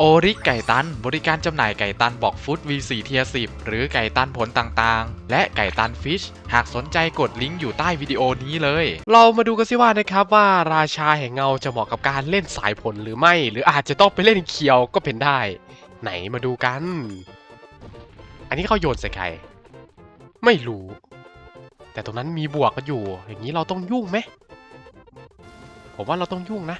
โอริไก่ตัน บริการจำหน่ายไก่ตันบอกฟุต V4 เทีย10 หรือไก่ตันผลต่างๆ และไก่ตันฟิช หากสนใจกดลิงก์อยู่ใต้วิดีโอนี้เลย เรามาดูกันสิว่านะครับว่าราชาแห่งเงาจะเหมาะกับการเล่นสายผลหรือไม่ หรืออาจจะต้องไปเล่นเคียวก็เป็นได้ ไหนมาดูกัน อันนี้เขาโยนใส่ใคร ไม่รู้ แต่ตรงนั้นมีบวกกันอยู่ อย่างนี้เราต้องยุ่งไหมผมว่าเราต้องยุ่งนะ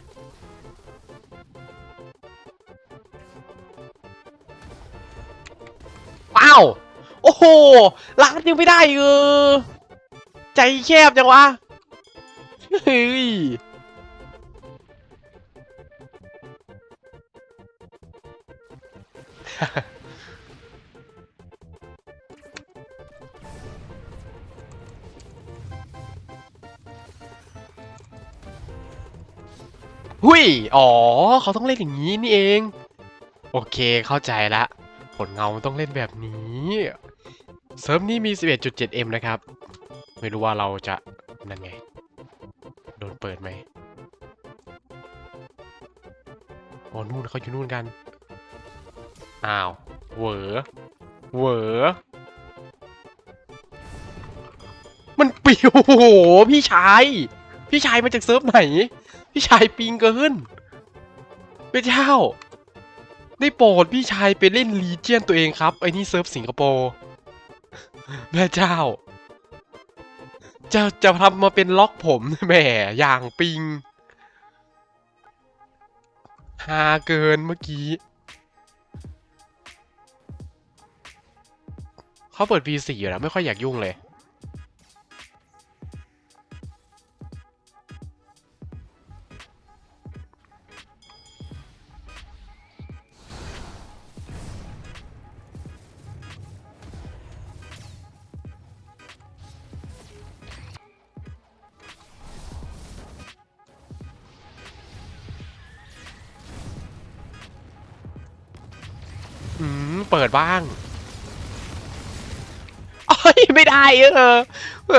้าว โอ้โหล้านยังไม่ได้เออใจแคบจังวะ เฮ้ยหุยอ๋อ เขาต้องเล่นอย่างนี้นี่เอง โอเคเข้าใจละ ผลเงามันต้องเล่นแบบนี้เซิร์ฟนี้มี 11.7M นะครับ ไม่รู้ว่าเราจะ นั่นไง โดนเปิดไหมอ๋อนู่นเขาอยู่นู่นกัน อ้าว เหวอเหวอมันปิวโอ้โห พี่ชาย พี่ชายมาจากเซิร์ฟไหน พี่ชายปิงเกินพระเจ้า ได้โปรดพี่ชายไปเล่นลีเจียนตัวเองครับ ไอ้นี่เซิร์ฟสิงคโปร์แม่เจ้า จะจะทำมาเป็นล็อกผมแหมอย่างปิงฮาเกินเมื่อกี้ เขาเปิด V4 อยู่แล้วไม่ค่อยอยากยุ่งเลย เปิดบ้างเอ้ยไม่ได้เออเอ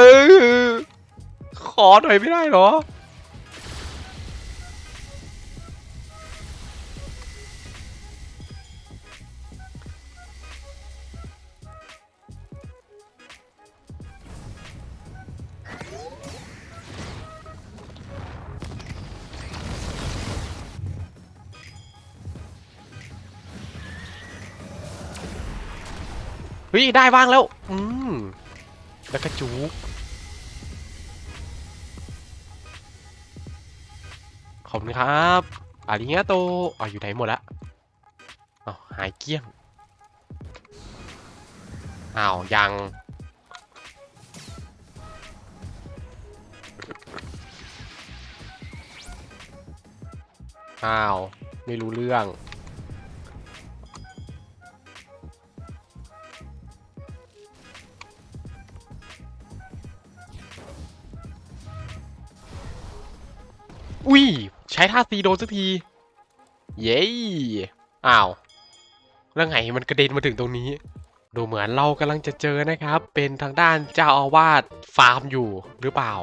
อ ขอหน่อยไม่ได้เหรอ เฮ้ยได้บ้างแล้ว อืมแล้วก็จุกขอบคุณครับอาริงาโตอ๋ออยู่ไหนหมดละอ้าวหายเกี้ยง อ้าว ยัง อ้าว ไม่รู้เรื่อง อุ้ย ใช้ท่าซีโดนสักที เย้อ้าว แล้วไงมันกระเด็นมาถึงตรงนี้ ดูเหมือนเรากำลังจะเจอนะครับ เป็นทางด้านเจ้าอาวาสฟาร์มอยู่หรือเปล่า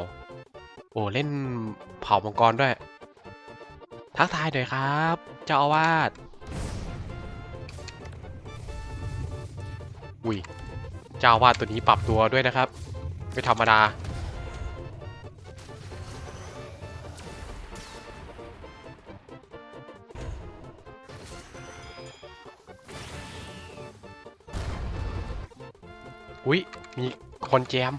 โอ้เล่นเผ่ามังกรด้วย ทักทายหน่อยครับ เจ้าอาวาสอุ้ย เจ้าอาวาสตัวนี้ปรับตัวด้วยนะครับ ไม่ธรรมดา อุ้ยมีคนแจม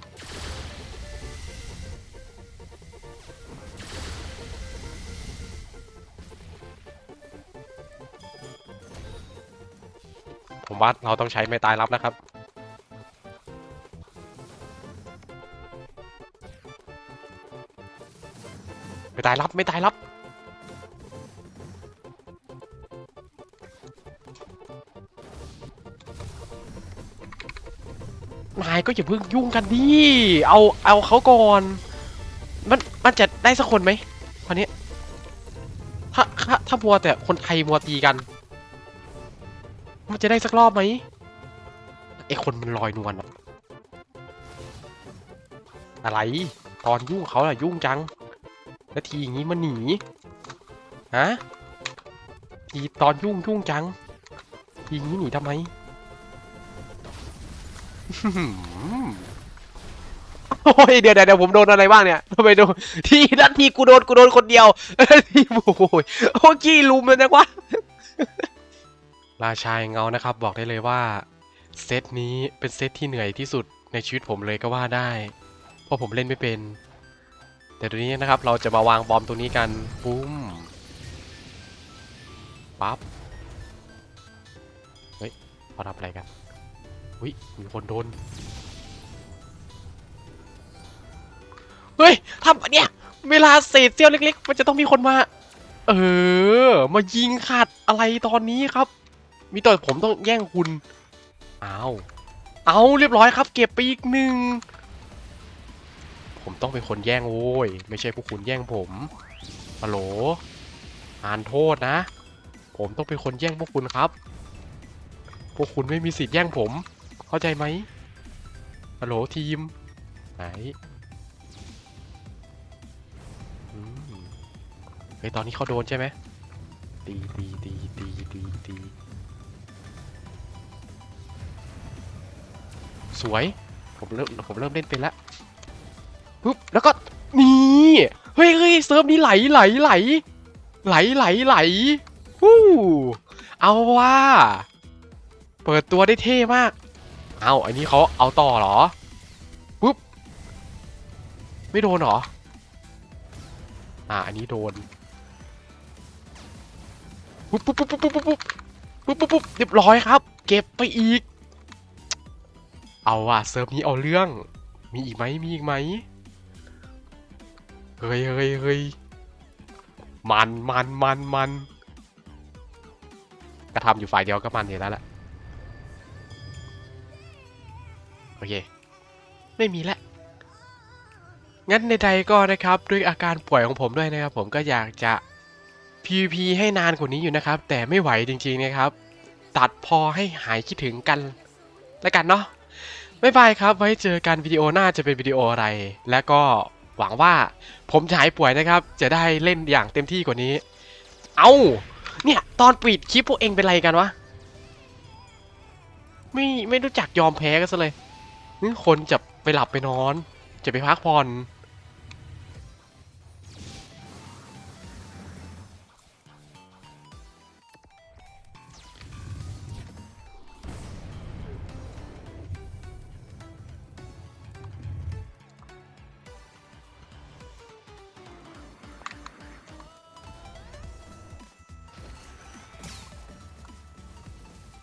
ผมว่าเราต้องใช้ไม่ตายรับนะครับไม่ตายรับไม่ตายรับายก็อย่าเพิ่งยุ่งกันดิ เอาเอาเขาก่อน มันมันจะได้สักคนไหมคนนี้ ถ้าถ้าถ้ามัวแต่คนไทยมัวตีกัน มันจะได้สักรอบไหมไอคนมันลอยนวลอะอะไร ตอนยุ่งเขาอะยุ่งจัง แล้วทีอย่างนี้มันหนี ฮะ ทีตอนยุ่งยุ่งจังยิงนี้หนีทำไม โอ้ยเดี๋ยวเดี๋ยวเดี๋ยวผมโดนอะไรบ้างเนี่ยทำไมโดนทีนั้นทีกูโดนกูโดนคนเดียวทีโอ้โหโอ้กี้ลุมเลยนะวะราชายเงานะครับ บอกได้เลยว่าเซตนี้เป็นเซตที่เหนื่อยที่สุดในชีวิตผมเลยก็ว่าได้ เพราะผมเล่นไม่เป็น แต่ตัวนี้นะครับเราจะมาวางบอมตัวนี้กันปุ้มปั๊บเฮ้ยเขาทำอะไรกัน อุ้ยมีคนโดน เฮ้ยทำเนี่ย เวลาเศษเสี้ยวเล็ก ๆ มันจะต้องมีคนมา เออ มายิงขาดอะไรตอนนี้ครับ มีต่ผมต้องแย่งคุณเอาเอาเรียบร้อยครับ เก็บไปอีกหนึ่ง ผมต้องเป็นคนแย่งโว้ย ไม่ใช่พวกคุณแย่งผมฮัลโหลอ่านโทษนะ ผมต้องเป็นคนแย่งพวกคุณครับ พวกคุณไม่มีสิทธิ์แย่งผม เข้าใจไหมฮัลโหลทีม ไหนอืมเฮ้ยตอนนี้เขาโดนใช่ไหมตีตีตีตีตีตีสวย ผมเริ่มผมเริ่มเล่นเป็นแล้วปุ๊บแล้วก็นี่เฮ้ยเฮ้ยเซิร์ฟนี้ไหลไหลไหล ไหลไหลไหลวู้เอาว่า เปิดตัวได้เท่มาก เอาอันนี้เขาเอาต่อเหรอปุ๊บไม่โดนเหรอ อ่าอันนี้โดนปุ๊บปุ๊บปุ๊บปุ๊บปุ๊บปุ๊บปุ๊บปุ๊บปุ๊บเรียบร้อยครับ เก็บไปอีก เอาว่ะเซิร์ฟนี้เอาเรื่อง มีอีกไหมมีอีกไหมเฮ้ยเฮ้ยเฮ้ยมันมันมันมันกระทำอยู่ฝ่ายเดียวก็มันอยู่แล้วแหละ เค ไม่มีแล้วงั้นในใดๆก็นะครับด้วยอาการป่วยของผมด้วยนะครับ ผมก็อยากจะ PVP ให้นานกว่านี้อยู่นะครับ แต่ไม่ไหวจริงๆนะครับ ตัดพอให้หายคิดถึงกันแล้วกันเนาะบ๊ายบายครับ ไว้เจอกันวิดีโอหน้าจะเป็นวิดีโออะไร และก็หวังว่าผมจะหายป่วยนะครับ จะได้เล่นอย่างเต็มที่กว่านี้ เอ้า เนี่ยตอนปิดคลิปพวกเองเป็นไรกันวะ ไม่ไม่รู้จักยอมแพ้กันซะเลย นี่คนจะไปหลับไปนอน จะไปพักผ่อน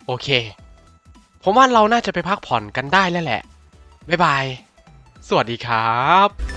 โอเค ผมว่าเราน่าจะไปพักผ่อนกันได้แล้วแหละ บ๊ายบาย สวัสดีครับ